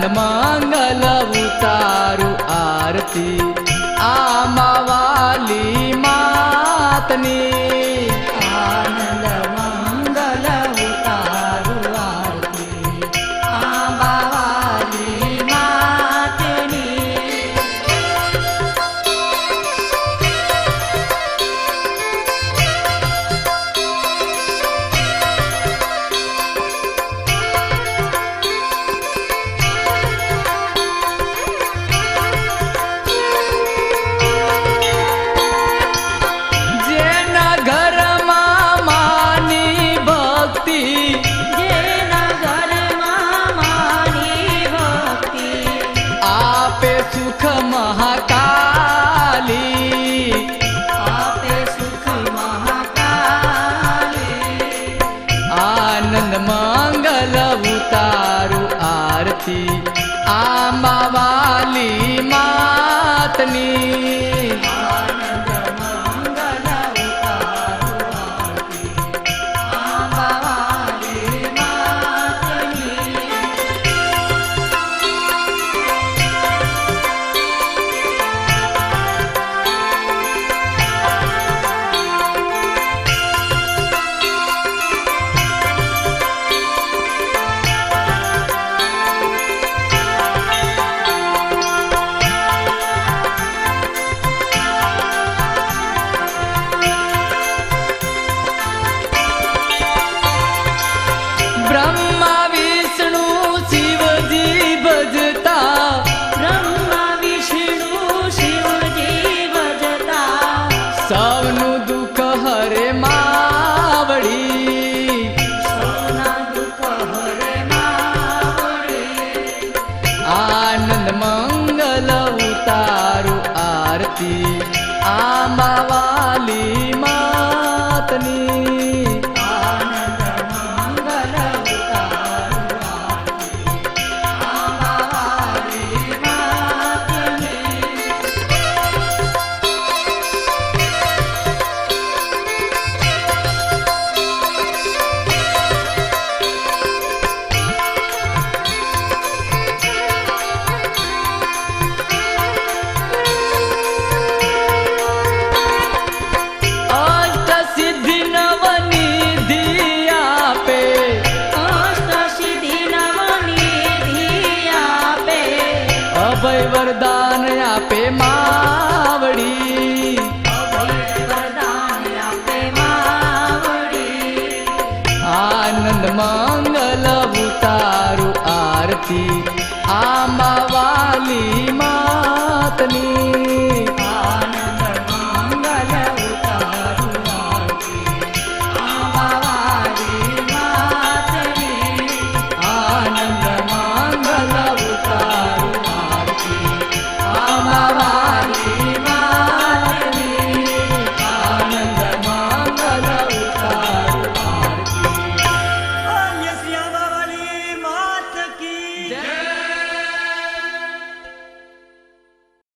દાન મંગલ ઉતારું આરતી આમાં વાલી માતની I Stephanie. मङ्गल उत आरती। आ અભય વરદાન આપે માવડી. આનંદ મંગલ ઉતારું આરતી.